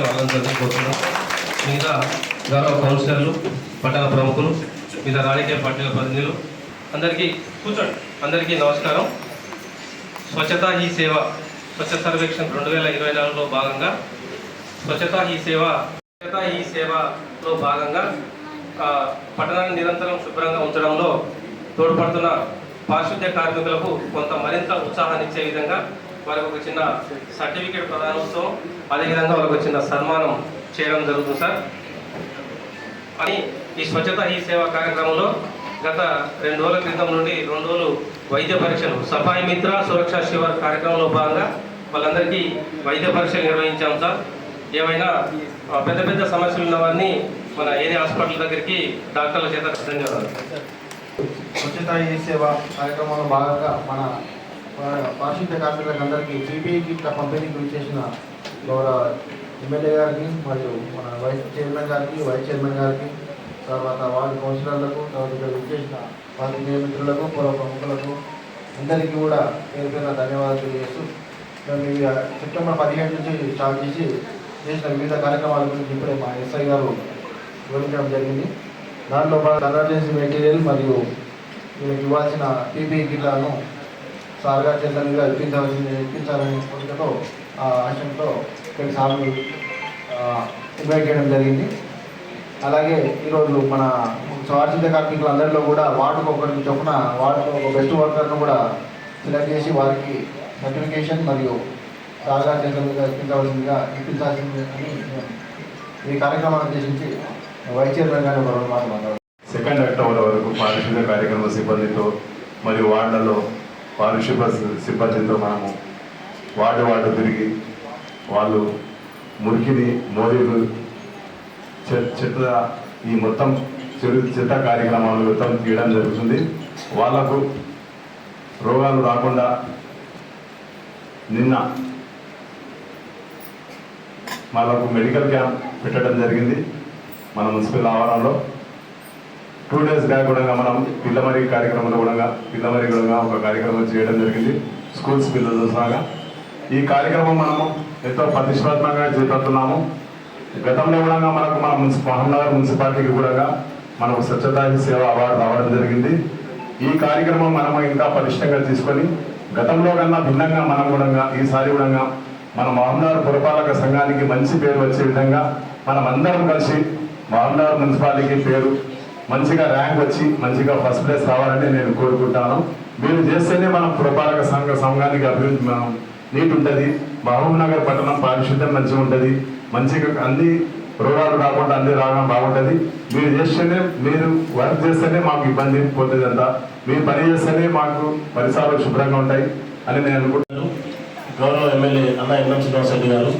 వాళ్ళని కోరుతున్నాం మిగతా గౌరవ కౌన్సిలర్లు పట్టణ ప్రముఖులు మిగతా రాజకీయ పార్టీల ప్రతినిధులు అందరికీ కూర్చోండి. అందరికీ నమస్కారం. స్వచ్ఛతా ఈ సేవ స్వచ్ఛ సర్వేక్షణ్ రెండు వేల ఇరవై నాలుగులో భాగంగా స్వచ్ఛత ఈ సేవ స్వచ్ఛత ఈ సేవలో భాగంగా పట్టణాన్ని నిరంతరం శుభ్రంగా ఉంచడంలో తోడ్పడుతున్న పారిశుద్ధ్య కార్మికులకు కొంత మరింత ఉత్సాహాన్ని ఇచ్చే విధంగా వారికి ఒక చిన్న సర్టిఫికేట్ ప్రదానంతో అదేవిధంగా వాళ్ళకు ఒక చిన్న సన్మానం చేయడం జరుగుతుంది సార్. అని ఈ స్వచ్ఛత ఈ సేవా కార్యక్రమంలో గత రెండు రోజుల క్రితం నుండి రెండు రోజులు వైద్య పరీక్షలు సఫాయి మిత్ర సురక్ష శివర్ కార్యక్రమంలో భాగంగా వాళ్ళందరికీ వైద్య పరీక్షలు నిర్వహించాం సార్. ఏమైనా పెద్ద పెద్ద సమస్యలు ఉన్న వారిని మన ఏరియా హాస్పిటల్ దగ్గరికి డాక్టర్ల చేత ధన్యవాదాలు. స్వచ్ఛత ఈ సేవ కార్యక్రమంలో భాగంగా మన పా- కార్మికులకు అందరికీ పీపీఈ కిట్ పంపిణీ గురించి చేసిన గౌరవ ఎమ్మెల్యే గారికి మరియు మన వైస్ చైర్మన్ గారికి వైస్ చైర్మన్ గారికి తర్వాత వార్డు కౌన్సిలర్లకు తర్వాత ఇక్కడ విచ్చేసిన పాత్రికేయ మిత్రులకు పూర్వ ప్రముఖులకు అందరికీ కూడా పేరు పేరున ధన్యవాదాలు తెలియజేస్తూ మేము సెప్టెంబర్ పదిహేడు నుంచి స్టార్ట్ చేసి చేసిన వివిధ కార్యక్రమాల గురించి ఇప్పుడే మా ఎస్ఐ గారు వివరించడం జరిగింది. దాంట్లో మన ఎమర్జెన్సీ మెటీరియల్ మరియు వీళ్ళకి ఇవ్వాల్సిన పీపీ కిట్లను సార్గా చెల్లెలుగా ఇప్పించాల్సింది ఇప్పించాలని కోరికతో ఆ ఆశయంతో ఇక్కడ సార్లు ఇన్వైట్ చేయడం జరిగింది. అలాగే ఈరోజు మన స్వార్థిత కార్మికులు అందరిలో కూడా వార్డుకు ఒకరికి చొప్పున వార్డులో ఒక బెస్ట్ వర్కర్ను కూడా సెలెక్ట్ చేసి వారికి సర్టిఫికేషన్ మరియు సార్గా చెల్లెలుగా ఇప్పించవలసిందిగా ఇప్పించాల్సింది అని ఈ కార్యక్రమాన్ని ఉద్దేశించి వైస్ చైర్మన్ గారిని ఒక రెండు మాటలు సెకండ్ అక్టోబర్ వరకు పారిశుద్ధ్య కార్యక్రమ సిబ్బందితో మరియు వార్డులలో పారిశుభ్ర సిబ్బందితో మనము వాడు వాడు తిరిగి వాళ్ళు మురికిని మోదీలు చె- చెత్త ఈ మొత్తం చెడు చెత్త కార్యక్రమాలు మొత్తం తీయడం జరుగుతుంది. వాళ్ళకు రోగాలు రాకుండా నిన్న వాళ్ళకు మెడికల్ క్యాంప్ పెట్టడం జరిగింది. మన మున్సిపల్ ఆవరణలో టూ డేస్ బ్యాక్ కూడా మనం పిల్లమరి కార్యక్రమంలో కూడా పిల్లమరి కూడా ఒక కార్యక్రమం చేయడం జరిగింది. స్కూల్స్ పిల్లలతో సహా. ఈ కార్యక్రమం మనము ఎంతో ప్రతిష్టాత్మకంగా చేపడుతున్నాము. గతంలో కూడా మనకు మన మున్సిపల్ మహమ్మద్ మున్సిపాలిటీకి కూడా మనకు స్వచ్ఛతా సేవ అవార్డు రావడం జరిగింది. ఈ కార్యక్రమం మనము ఇంకా పరిష్టంగా తీసుకొని గతంలో కన్నా భిన్నంగా మనం కూడా ఈసారి కూడా మన మహమ్మదార్ పురపాలక సంఘానికి మంచి పేరు వచ్చే విధంగా మనం అందరం కలిసి మహమ్మదార్ మున్సిపాలిటీకి పేరు మంచిగా ర్యాంక్ వచ్చి మంచిగా ఫస్ట్ ప్లేస్ రావాలని నేను కోరుకుంటాను. మీరు చేస్తేనే మనం పురపాలక సంఘ సంఘానికి అభివృద్ధి మనం నీట్ ఉంటుంది. మహబూబ్ నగర్ పట్టణం పారిశుద్ధ్యం మంచిగా ఉంటుంది. మంచిగా అన్ని రోగాలు రాకుండా అన్ని రావడం బాగుంటుంది. మీరు చేస్తేనే మీరు వర్క్ చేస్తేనే మాకు ఇబ్బంది పోతుంది అంతా మీరు పని చేస్తేనే మాకు పరిసరాలు శుభ్రంగా ఉంటాయి అని నేను అనుకుంటున్నాను. గౌరవ ఎమ్మెల్యే అన్న ఎన్ఎం శ్రీనివాసరెడ్డి గారు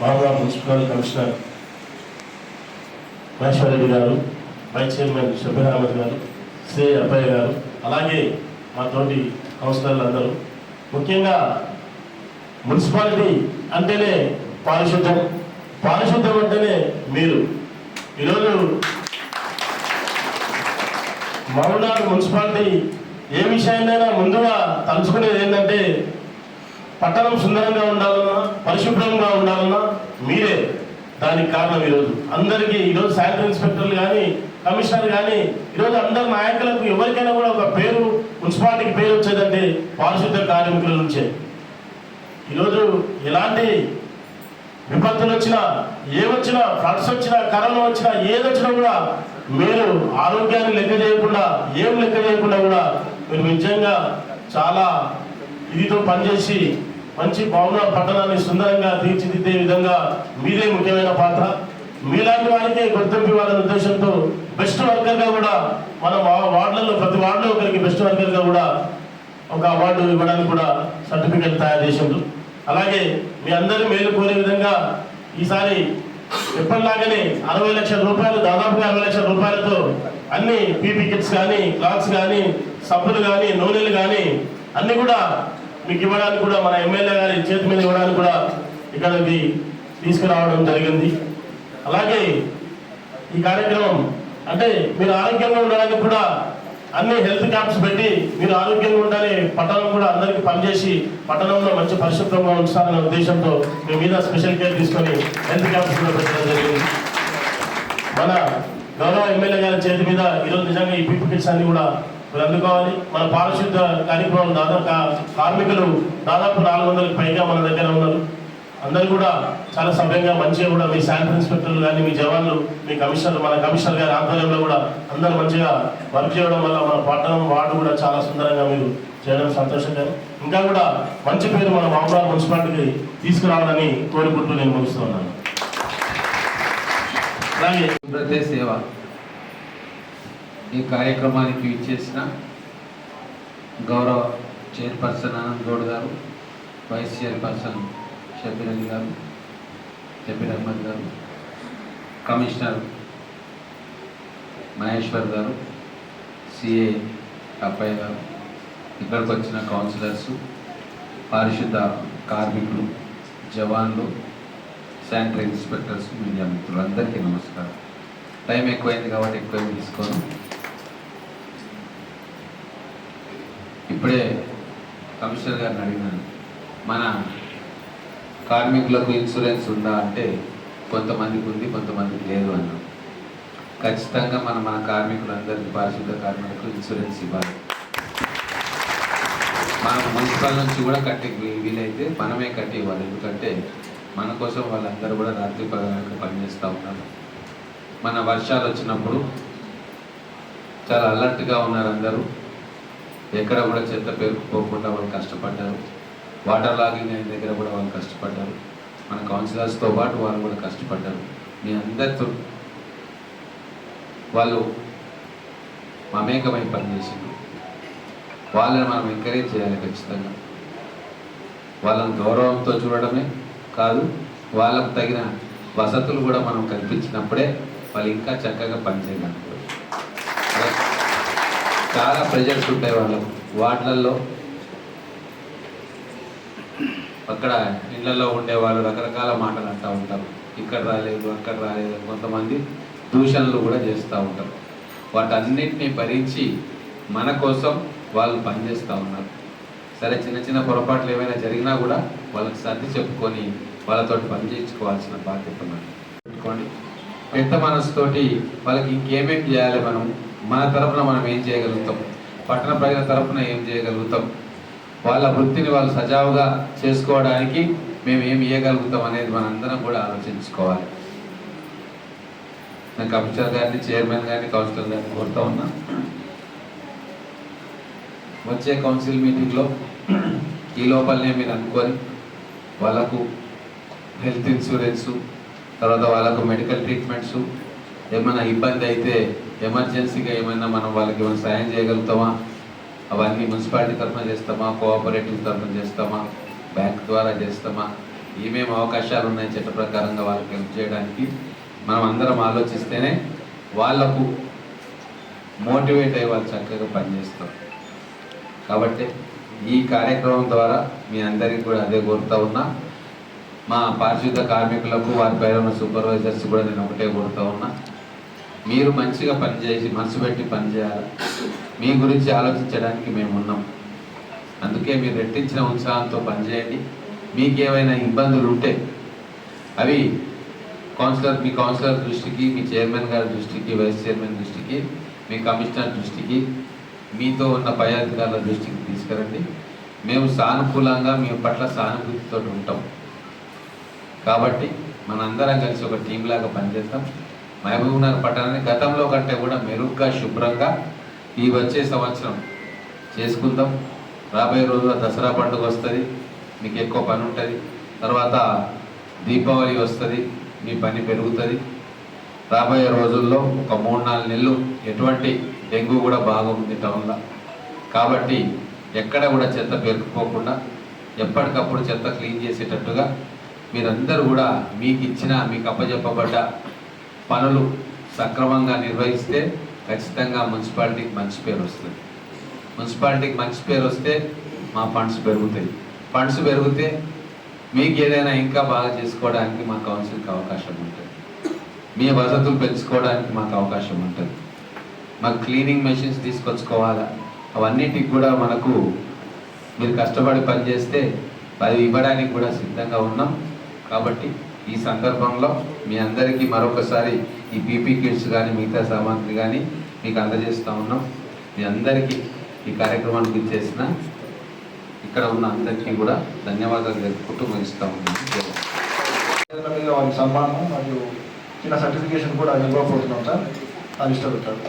మహబూబాబాద్ మున్సిపల్ కమిషనర్ మహేశ్వర్ రెడ్డి గారు వైస్ చైర్మన్ షబీర్ అహ్మద్ గారు శ్రీ అబ్బాయి గారు అలాగే మా తోటి కౌన్సిలర్లు అందరూ. ముఖ్యంగా మున్సిపాలిటీ అంటేనే పారిశుద్ధం పారిశుద్ధం అంటేనే మీరు. ఈరోజు మహబూబ్నగర్ మున్సిపాలిటీ ఏ విషయాన్నైనా ముందుగా తలుచుకునేది ఏంటంటే పట్టణం సుందరంగా ఉండాలన్నా పరిశుభ్రంగా ఉండాలన్నా మీరే. దానికి కారణం ఈరోజు. అందరికీ ఈరోజు సాయంత్రం ఇన్స్పెక్టర్లు కానీ కమిషనర్ కానీ ఈరోజు అందరి నాయకులకు ఎవరికైనా కూడా ఒక పేరు మున్సిపాలిటీకి పేరు వచ్చేదంటే పారిశుద్ధ కార్మికుల నుంచే. ఈరోజు ఎలాంటి విపత్తులు వచ్చినా ఏమొచ్చినా ఫ్లడ్స్ వచ్చినా కరోనా వచ్చినా ఏదొచ్చినా కూడా మీరు ఆరోగ్యాన్ని లెక్క చేయకుండా ఏం లెక్క చేయకుండా కూడా మీరు నిజంగా చాలా ఇదితో పనిచేసి మంచి భవన పట్టణాన్ని సుందరంగా తీర్చిదిద్దే విధంగా మీదే ముఖ్యమైన పాత్ర. మీలాంటి వారికే గుర్తింపు ఇవ్వాలనే ఉద్దేశంతో బెస్ట్ వర్కర్గా కూడా మన వార్డులలో ప్రతి వార్డులో ఒకరికి బెస్ట్ వర్కర్గా కూడా ఒక అవార్డు ఇవ్వడానికి కూడా సర్టిఫికెట్ తయారు చేసిండ్రు. అలాగే మీ అందరూ మేలు కోరే విధంగా ఈసారి ఎప్పటిలాగానే అరవై లక్షల రూపాయలు దాదాపుగా అరవై లక్షల రూపాయలతో అన్ని పీపీ కిట్స్ కానీ క్లాత్స్ కానీ సబ్బులు కానీ నూనెలు కానీ అన్ని కూడా మీకు ఇవ్వడానికి కూడా మన ఎమ్మెల్యే గారి చేతి మీద ఇవ్వడానికి కూడా ఇక్కడికి తీసుకురావడం జరిగింది. అలాగే ఈ కార్యక్రమం అంటే మీరు ఆరోగ్యంగా ఉండడానికి కూడా అన్ని హెల్త్ క్యాంప్స్ పెట్టి మీరు ఆరోగ్యంగా ఉండాలి పట్టణం కూడా అందరికీ పనిచేసి పట్టణంలో మంచి పరిశుభ్రంగా ఉంచాలనే ఉద్దేశంతో మీ మీద స్పెషల్ కేర్ తీసుకొని హెల్త్ క్యాంప్స్ కూడా పెట్టడం జరిగింది. మన గౌరవ ఎమ్మెల్యే గారి చేతి మీద ఈరోజు నిజంగా ఈ పీపీ కిట్స్ అన్ని కూడా మరి అందుకోవాలి మన పారిశుద్ధ కార్యక్రమం దాదాపు కార్మికులు దాదాపు నాలుగు వందలకు పైగా మన దగ్గర ఉన్నారు. అందరూ కూడా చాలా సభ్యంగా మంచిగా కూడా మీ శానిటరీ ఇన్స్పెక్టర్లు కానీ మీ జవాన్లు మీ కమిషనర్ మన కమిషనర్ గారి ఆధ్వర్యంలో కూడా అందరూ మంచిగా వర్క్ చేయడం వల్ల మన పట్టణం వార్డు కూడా చాలా సుందరంగా మీరు చేయడం సంతోషంగా ఇంకా కూడా మంచి పేరు మన మామూలు మున్సిపాలిటీకి తీసుకురావాలని కోరుకుంటూ నేను ముగిస్తున్నాను. అలాగే. శుభ్రతే సేవ. ఈ కార్యక్రమానికి ఇచ్చేసిన గౌరవ చైర్పర్సన్ ఆనంద్ గౌడ్ గారు వైస్ చైర్పర్సన్ షబీర్ అలీ గారు షబీర్ అహ్మద్ గారు కమిషనర్ మహేశ్వర్ గారు సిఏ అప్పయ్య గారు ఇక్కడికి వచ్చిన కౌన్సిలర్స్ పారిశుద్ధ కార్మికులు జవాన్లు శానిటరీ ఇన్స్పెక్టర్స్ మీడియా మిత్రులు అందరికీ నమస్కారం. టైం ఎక్కువైంది కాబట్టి ఎక్కువ తీసుకోను. ఇప్పుడే కమిషనర్ గారిని అడిగినాను మన కార్మికులకు ఇన్సూరెన్స్ ఉందా అంటే కొంతమందికి ఉంది కొంతమందికి లేదు అన్నాం ఖచ్చితంగా మనం మన కార్మికులందరికీ పారిశుద్ధ కార్మికులకు ఇన్సూరెన్స్ ఇవ్వాలి. మనం మున్సిపల్ నుంచి కూడా కట్టి వీలైతే మనమే కట్టి ఇవ్వాలి. ఎందుకంటే మన కోసం వాళ్ళందరూ కూడా రాత్రి పగలనక పనిచేస్తూ ఉన్నారు. మన వర్షాలు వచ్చినప్పుడు చాలా అలర్ట్గా ఉన్నారు అందరూ. ఎక్కడ కూడా చెత్త పేరుకుపోకుండా వాళ్ళు కష్టపడ్డారు. వాటర్ లాగింగ్ అయిన దగ్గర కూడా వాళ్ళు కష్టపడ్డారు. మన కౌన్సిలర్స్తో పాటు వాళ్ళు కూడా కష్టపడ్డారు. మీ అందరితో వాళ్ళు మమేకమై పనిచేసింది వాళ్ళని మనం ఎంకరేజ్ చేయాలి ఖచ్చితంగా. వాళ్ళని గౌరవంతో చూడడమే కాదు వాళ్ళకు తగిన వసతులు కూడా మనం కల్పించినప్పుడే వాళ్ళు ఇంకా చక్కగా పనిచేయగలుగుతారు చాలా ప్రెజర్స్ ఉంటాయి వాళ్ళకు వాటిలలో అక్కడ ఇళ్ళలో ఉండే వాళ్ళు రకరకాల మాటలు అంటూ ఉంటారు. ఇక్కడ రాలేదు అక్కడ రాలేదు కొంతమంది దూషణలు కూడా చేస్తూ ఉంటారు. వాటన్నిటిని భరించి మన కోసం వాళ్ళు పనిచేస్తూ ఉన్నారు. సరే చిన్న చిన్న పొరపాట్లు ఏమైనా జరిగినా కూడా వాళ్ళకి సర్ది చెప్పుకొని వాళ్ళతో పనిచేయించుకోవాల్సిన బాధ్యత మనం పెట్టుకోండి పెద్ద మనసుతోటి వాళ్ళకి ఇంకేమేం చేయాలి మనం? మన తరపున మనం ఏం చేయగలుగుతాం? పట్టణ ప్రజల తరపున ఏం చేయగలుగుతాం? వాళ్ళ వృత్తిని వాళ్ళు సజావుగా చేసుకోవడానికి మేము ఏం ఇవ్వగలుగుతాం అనేది మనందరం కూడా ఆలోచించుకోవాలి. నేను కమిషనర్ గారిని చైర్మన్ గారిని కౌన్సిలర్ గారిని కోరుతా ఉన్నా. వచ్చే కౌన్సిల్ మీటింగ్లో ఈ లోపలనే మీరు అనుకొని వాళ్ళకు హెల్త్ ఇన్సూరెన్సు తర్వాత వాళ్ళకు మెడికల్ ట్రీట్మెంట్స్ ఏమైనా ఇబ్బంది అయితే ఎమర్జెన్సీగా ఏమైనా మనం వాళ్ళకి ఏమైనా సాయం చేయగలుగుతామా? అవన్నీ మున్సిపాలిటీ తరఫున చేస్తామా? కోఆపరేటివ్ తరఫున చేస్తామా? బ్యాంక్ ద్వారా చేస్తామా? ఏమేమి అవకాశాలు ఉన్నాయి చట్ట ప్రకారంగా వాళ్ళకి హెల్ప్ చేయడానికి? మనం అందరం ఆలోచిస్తేనే వాళ్ళకు మోటివేట్ అయ్యి వాళ్ళు చక్కగా పనిచేస్తారు. కాబట్టి ఈ కార్యక్రమం ద్వారా మీ అందరికీ కూడా అదే కోరుతా ఉన్నా. మా పారిశుద్ధ కార్మికులకు వారి పైన ఉన్న సూపర్వైజర్స్ కూడా నేను ఒకటే కోరుతా ఉన్నా. మీరు మంచిగా పనిచేసి మనసు పెట్టి పనిచేయాలి. మీ గురించి ఆలోచించడానికి మేము ఉన్నాం అందుకే మీరు రెట్టించిన ఉత్సాహంతో పనిచేయండి. మీకు ఏమైనా ఇబ్బందులు ఉంటే అవి కౌన్సిలర్ మీ కౌన్సిలర్ దృష్టికి మీ చైర్మన్ గారి దృష్టికి వైస్ చైర్మన్ దృష్టికి మీ కమిషనర్ దృష్టికి మీతో ఉన్న పై అధికారుల దృష్టికి తీసుకురండి. మేము సానుకూలంగా మీ పట్ల సానుభూతితో ఉంటాం. కాబట్టి మనందరం కలిసి ఒక టీంలాగా పనిచేస్తాం మహబూబ్నగర్ పట్టణాన్ని గతంలో కంటే కూడా మెరుగ్గా శుభ్రంగా ఈ వచ్చే సంవత్సరం చేసుకుందాం. రాబోయే రోజుల్లో దసరా పండుగ వస్తుంది మీకు ఎక్కువ పని ఉంటుంది. తర్వాత దీపావళి వస్తుంది మీ పని పెరుగుతుంది. రాబోయే రోజుల్లో ఒక మూడు నాలుగు నెలలు ఎటువంటి డెంగ్యూ కూడా బాగుంది టౌన్లో. కాబట్టి ఎక్కడ కూడా చెత్త పేరుకుపోకుండా ఎప్పటికప్పుడు చెత్త క్లీన్ చేసేటట్టుగా మీరందరూ కూడా మీకు ఇచ్చిన మీకు అప్పచెప్పబడ్డ పనులు సక్రమంగా నిర్వహిస్తే ఖచ్చితంగా మున్సిపాలిటీకి మంచి పేరు వస్తుంది. మున్సిపాలిటీకి మంచి పేరు వస్తే మా ఫండ్స్ పెరుగుతాయి. ఫండ్స్ పెరిగితే మీకు ఏదైనా ఇంకా బాగా చేసుకోవడానికి మా కౌన్సిల్కి అవకాశం ఉంటుంది. మీ వసతులు పెంచుకోవడానికి మాకు అవకాశం ఉంటుంది. మాకు క్లీనింగ్ మెషిన్స్ తీసుకొచ్చుకోవాలా? అవన్నిటికి కూడా మనకు మీరు కష్టపడి పనిచేస్తే అది ఇవ్వడానికి కూడా సిద్ధంగా ఉన్నాం. కాబట్టి ఈ సందర్భంలో మీ అందరికీ మరొకసారి ఈ పీపీ కిట్స్ కానీ మిగతా సామాగ్రి కానీ మీకు అందజేస్తూ ఉన్నాం. మీ అందరికీ ఈ కార్యక్రమానికి ఇచ్చేసిన ఇక్కడ ఉన్న అందరికీ కూడా ధన్యవాదాలు తెలుపుకుంటూ ముగిస్తూ ఉన్నాం. మీద వారికి సన్మానం మరియు చిన్న సర్టిఫికేషన్ కూడా ఇవ్వబోతున్నాం సార్. అది ఇష్టపడతారు.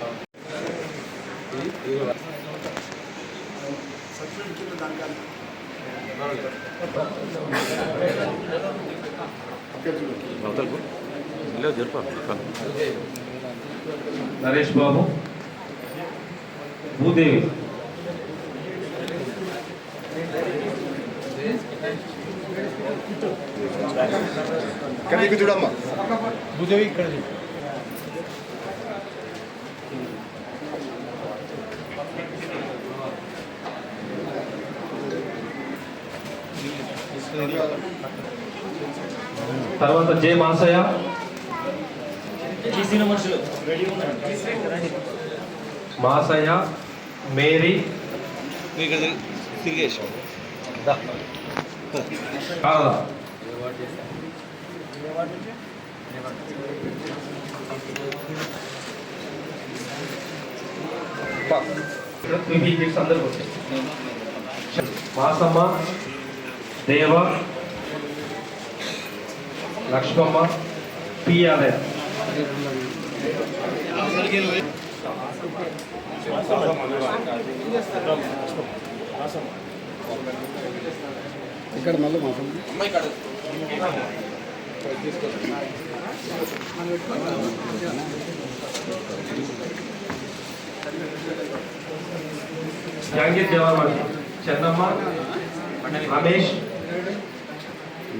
నరేష్ బాబు. భూదేవి. చూడమ్మా. తర్వాత జే మాసయ్య. మాసయ్య మేరీ. వచ్చాయి మాసమ్మ దేవ లక్ష్మమ్మ పి ఆలయ ఇక్కడ మళ్ళీ మాసం రమేష్.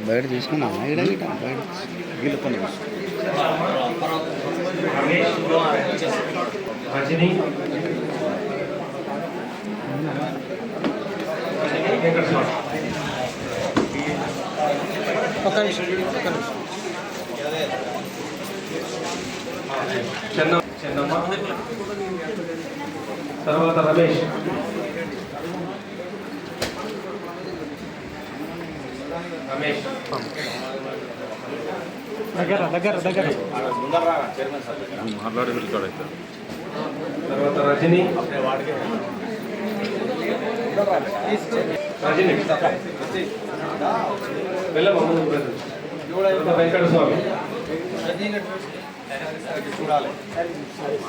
బయట తీసుకున్నా బయట రమేష్ రజని. వెంకటస్వామి చెన్న చెన్నమ్మ. తర్వాత రమేష్. రమేష్. తర్వాత రజని. రజని. వెళ్ళమ్మ ముందుకు వెళ్ళు. తర్వాత వెంకట స్వామి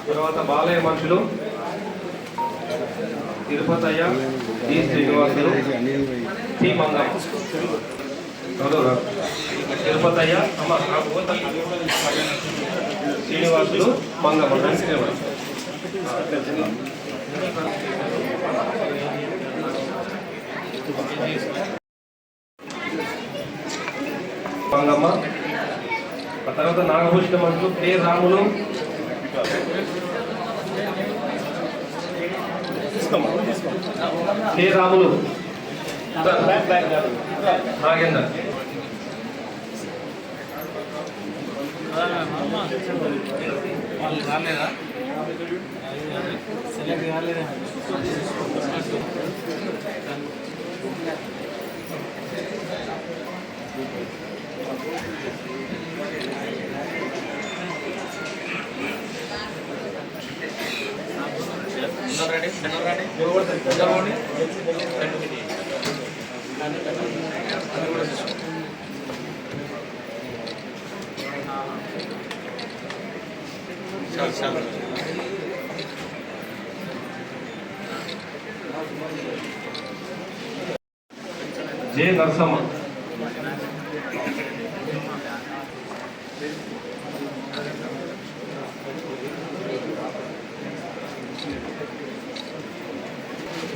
తర్వాత బాలయ్య మనుషులు. తిరుపతయ్య డి. శ్రీనివాసులు. టి. మంగమ్మ. తిరుపతయ్య అమ్మ శ్రీనివాసులు మంగమ్మ కలిసి మంగమ్మ ఆ తర్వాత నాగభూషణ మనుషులు కే రాములు కే రాములు నాగేందర్ వాళ్ళు రాలేదా సెలెక్ట్ కాలేదా ready ready ready J Narasamma.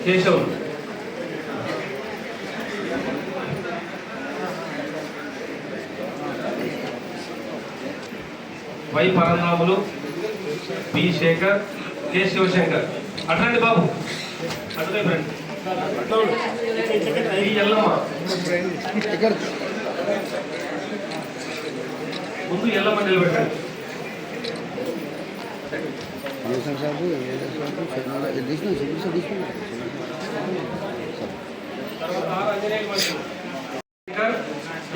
Keshav. Y Paramdhamulu B Shekar K Shivashankar అటండి బాబు. అటువైపు రండి ముందు ఎల్లమ్మ నిలబెట్టండి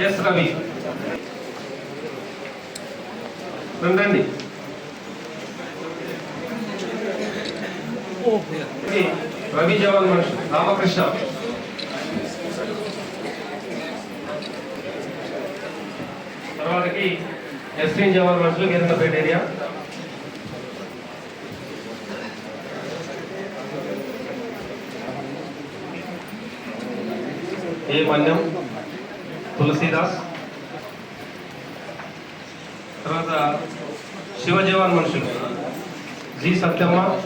ఎస్ రవి. రండి రవి జవాన్ మనుషులు రామకృష్ణ. తర్వాతకి ఎస్టీ జవాన్ మనుషులు వీరంగపేట ఏరియా. ఏ మన్యం తులసీదాస్. తర్వాత శివ జవాన్ మనుషులు. G Satyamma.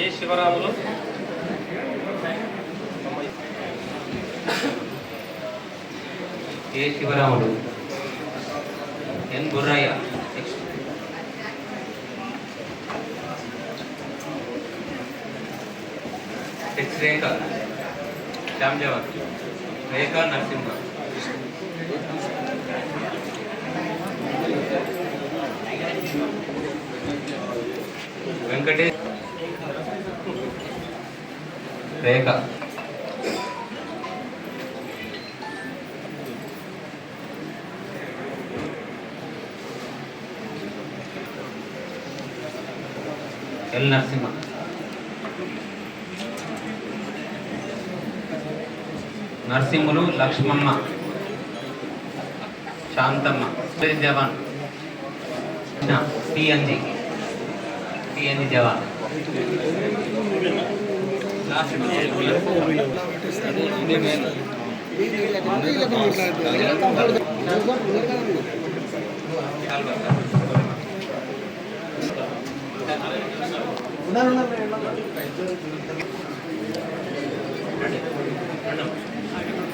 A Shivaramulu? A Shivaramudu Shyam Jawan Narasimha. Venkatesh. Rekha. L Narasimha. Narasimhulu Lakshmamma Shantamma Jawan T N G T N G జవాన్.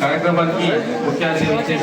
కార్యక్రమానికి ముఖ్య అతిథి